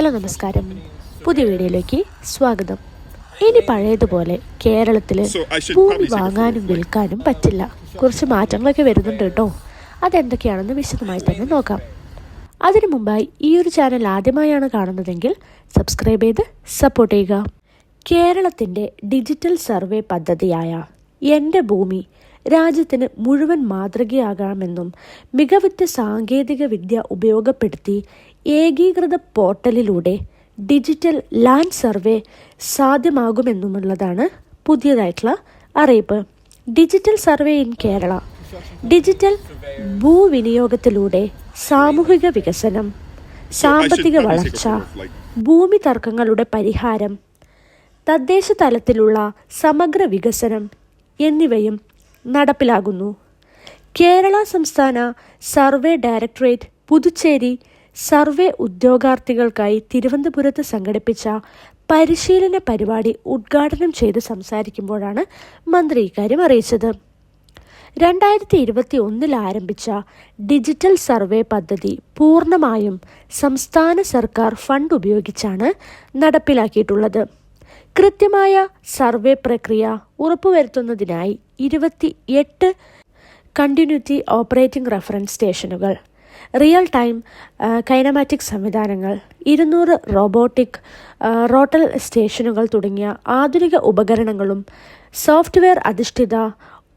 Hello നമസ്കാരം. പുതിയ വീഡിയോയിലേക്ക് സ്വാഗതം. ഇനി പഴയതുപോലെ കേരളത്തിൽ ഭൂമി വാങ്ങാനും വിൽക്കാനും പറ്റില്ല. കുറച്ച് മാറ്റങ്ങളൊക്കെ വരുന്നുണ്ട് കേട്ടോ. അതെന്തൊക്കെയാണെന്ന് വിശദമായി തന്നെ നോക്കാം. അതിനു മുമ്പായി ഈ ഒരു ചാനൽ ആദ്യമായാണ് കാണുന്നതെങ്കിൽ സബ്സ്ക്രൈബ് ചെയ്ത് സപ്പോർട്ട് ചെയ്യുക. കേരളത്തിന്റെ ഡിജിറ്റൽ സർവേ പദ്ധതിയായ എന്റെ ഭൂമി രാജ്യത്തിന് മുഴുവൻ മാതൃകയാകാമെന്നും മികവുറ്റ സാങ്കേതിക വിദ്യ ഉപയോഗപ്പെടുത്തി ഏകീകൃത പോർട്ടലിലൂടെ ഡിജിറ്റൽ ലാൻഡ് സർവേ സാധ്യമാകുമെന്നുമുള്ളതാണ് പുതിയതായിട്ടുള്ള അറിയിപ്പ്. Digital survey in Kerala. Digital ഭൂവിനിയോഗത്തിലൂടെ സാമൂഹിക വികസനം സാമ്പത്തിക വളർച്ച ഭൂമി തർക്കങ്ങളുടെ പരിഹാരം തദ്ദേശ തലത്തിലുള്ള സമഗ്ര വികസനം എന്നിവയും നടപ്പിലാകുന്നു. കേരള സംസ്ഥാന സർവേ ഡയറക്ടറേറ്റ് പുതുച്ചേരി സർവേ ഉദ്യോഗാർത്ഥികൾക്കായി തിരുവനന്തപുരത്ത് സംഘടിപ്പിച്ച പരിശീലന പരിപാടി ഉദ്ഘാടനം ചെയ്ത് സംസാരിക്കുമ്പോഴാണ് മന്ത്രി ഇക്കാര്യം അറിയിച്ചത്. രണ്ടായിരത്തി ഇരുപത്തി ഒന്നിൽ ആരംഭിച്ച ഡിജിറ്റൽ സർവേ പദ്ധതി പൂർണമായും സംസ്ഥാന സർക്കാർ ഫണ്ട് ഉപയോഗിച്ചാണ് നടപ്പിലാക്കിയിട്ടുള്ളത്. കൃത്യമായ സർവേ പ്രക്രിയ ഉറപ്പുവരുത്തുന്നതിനായി ഇരുപത്തി എട്ട് കണ്ടിന്യൂറ്റി ഓപ്പറേറ്റിംഗ് റഫറൻസ് സ്റ്റേഷനുകൾ റിയൽ ടൈം കൈനമാറ്റിക് സംവിധാനങ്ങൾ ഇരുന്നൂറ് റോബോട്ടിക് റോട്ടൽ സ്റ്റേഷനുകൾ തുടങ്ങിയ ആധുനിക ഉപകരണങ്ങളും സോഫ്റ്റ്വെയർ അധിഷ്ഠിത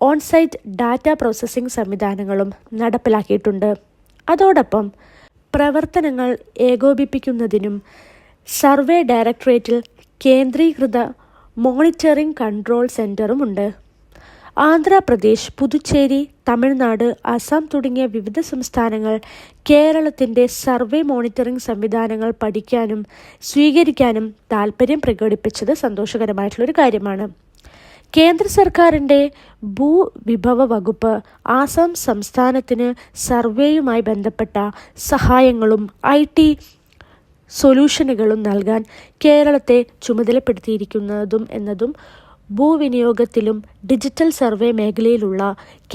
ഓൺസൈറ്റ് ഡാറ്റ പ്രോസസ്സിംഗ് സംവിധാനങ്ങളും നടപ്പിലാക്കിയിട്ടുണ്ട്. അതോടൊപ്പം പ്രവർത്തനങ്ങൾ ഏകോപിപ്പിക്കുന്നതിനും സർവേ ഡയറക്ടറേറ്റിൽ കേന്ദ്രീകൃത മോണിറ്ററിംഗ് കൺട്രോൾ സെന്ററുമുണ്ട് ആന്ധ്രാപ്രദേശ് പുതുച്ചേരി തമിഴ്നാട് അസം തുടങ്ങിയ വിവിധ സംസ്ഥാനങ്ങൾ കേരളത്തിന്റെ സർവേ മോണിറ്ററിംഗ് സംവിധാനങ്ങൾ പഠിക്കാനും സ്വീകരിക്കാനും താൽപ്പര്യം പ്രകടിപ്പിച്ചത് സന്തോഷകരമായിട്ടുള്ളൊരു കാര്യമാണ്. കേന്ദ്ര സർക്കാരിന്റെ ഭൂവിഭവ വകുപ്പ് ആസാം സംസ്ഥാനത്തിന് സർവേയുമായി ബന്ധപ്പെട്ട സഹായങ്ങളും ഐ ടി സൊല്യൂഷനുകളും നൽകാൻ കേരളത്തെ ചുമതലപ്പെടുത്തിയിരിക്കുന്നതും എന്നതും ഭൂവിനിയോഗത്തിലും ഡിജിറ്റൽ സർവേ മേഖലയിലുള്ള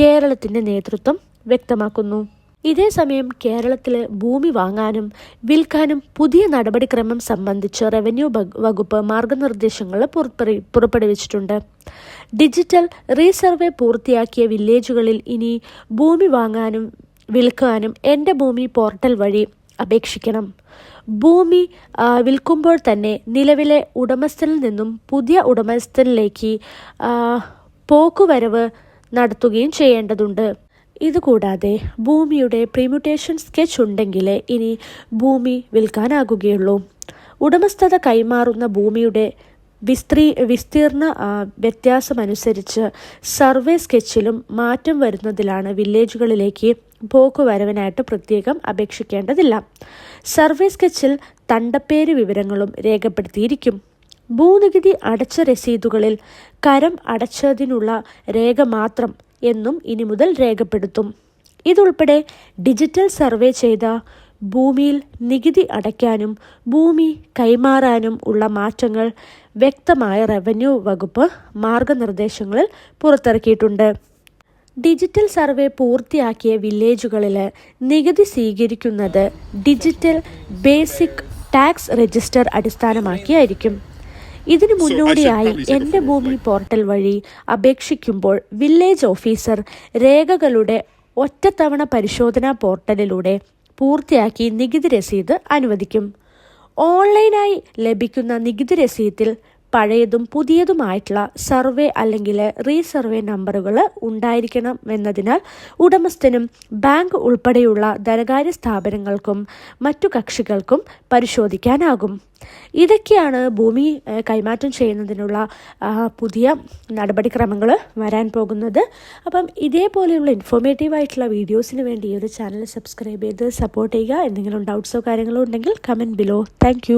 കേരളത്തിന്റെ നേതൃത്വം വ്യക്തമാക്കുന്നു. ഇതേസമയം കേരളത്തിലെ ഭൂമി വാങ്ങാനും വിൽക്കാനും പുതിയ നടപടിക്രമം സംബന്ധിച്ച് റവന്യൂ വകുപ്പ് മാർഗനിർദ്ദേശങ്ങൾ പുറപ്പെടുവിച്ചിട്ടുണ്ട്. ഡിജിറ്റൽ റീസർവേ പൂർത്തിയാക്കിയ വില്ലേജുകളിൽ ഇനി ഭൂമി വാങ്ങാനും വിൽക്കാനും എന്റെ ഭൂമി പോർട്ടൽ വഴി അപേക്ഷിക്കണം. ഭൂമി വിൽക്കുമ്പോൾ തന്നെ നിലവിലെ ഉടമസ്ഥനിൽ നിന്നും പുതിയ ഉടമസ്ഥനിലേക്ക് പോക്കുവരവ് നടത്തുകയും ചെയ്യേണ്ടതുണ്ട്. ഇതുകൂടാതെ ഭൂമിയുടെ പ്രിമ്യൂട്ടേഷൻ സ്കെച്ച് ഉണ്ടെങ്കിലേ ഇനി ഭൂമി വിൽക്കാനാകുകയുള്ളൂ. ഉടമസ്ഥത കൈമാറുന്ന ഭൂമിയുടെ വിസ്തീ വിസ്തീർണ വ്യത്യാസമനുസരിച്ച് സർവേ സ്കെച്ചിലും മാറ്റം വരുന്നതിലാണ് വില്ലേജുകളിലേക്ക് പോക്കുവരവിനായിട്ട് പ്രത്യേകം അപേക്ഷിക്കേണ്ടതില്ല. സർവേ സ്കെച്ചിൽ തണ്ടപ്പേര് വിവരങ്ങളും രേഖപ്പെടുത്തിയിരിക്കും. ഭൂനികുതി അടച്ച രസീതുകളിൽ കരം അടച്ചതിനുള്ള രേഖ മാത്രം എന്നും ഇനി മുതൽ രേഖപ്പെടുത്തും. ഇതുൾപ്പെടെ ഡിജിറ്റൽ സർവേ ചെയ്ത ഭൂമിയിൽ നികുതി അടയ്ക്കാനും ഭൂമി കൈമാറാനും ഉള്ള മാറ്റങ്ങൾ വ്യക്തമായ റവന്യൂ വകുപ്പ് മാർഗനിർദ്ദേശങ്ങളിൽ പുറത്തിറക്കിയിട്ടുണ്ട്. ഡിജിറ്റൽ സർവേ പൂർത്തിയാക്കിയ വില്ലേജുകളിൽ നികുതി സ്വീകരിക്കുന്നത് ഡിജിറ്റൽ ബേസിക് ടാക്സ് രജിസ്റ്റർ അടിസ്ഥാനമാക്കിയായിരിക്കും. ഇതിനു മുന്നോടിയായി എന്റെ ഭൂമി പോർട്ടൽ വഴി അപേക്ഷിക്കുമ്പോൾ വില്ലേജ് ഓഫീസർ രേഖകളുടെ ഒറ്റത്തവണ പരിശോധനാ പോർട്ടലിലൂടെ പൂർത്തിയാക്കി നികുതി രസീത് അനുവദിക്കും. ഓൺലൈനായി ലഭിക്കുന്ന നികുതി രസീതിൽ പഴയതും പുതിയതുമായിട്ടുള്ള സർവേ അല്ലെങ്കിൽ റീസർവേ നമ്പറുകൾ ഉണ്ടായിരിക്കണം എന്നതിനാൽ ഉടമസ്ഥനും ബാങ്ക് ഉൾപ്പെടെയുള്ള ധനകാര്യ സ്ഥാപനങ്ങൾക്കും മറ്റു കക്ഷികൾക്കും പരിശോധിക്കാനാകും. ഇതൊക്കെയാണ് ഭൂമി കൈമാറ്റം ചെയ്യുന്നതിനുള്ള പുതിയ നടപടിക്രമങ്ങൾ വരാൻ പോകുന്നത്. അപ്പം ഇതേപോലെയുള്ള ഇൻഫോർമേറ്റീവ് ആയിട്ടുള്ള വീഡിയോസിന് വേണ്ടി ഈ ഒരു ചാനൽ സബ്സ്ക്രൈബ് ചെയ്ത് സപ്പോർട്ട് ചെയ്യുക. എന്തെങ്കിലും ഡൗട്ട്സോ കാര്യങ്ങളോ ഉണ്ടെങ്കിൽ കമന്റ് ബിലോ താങ്ക്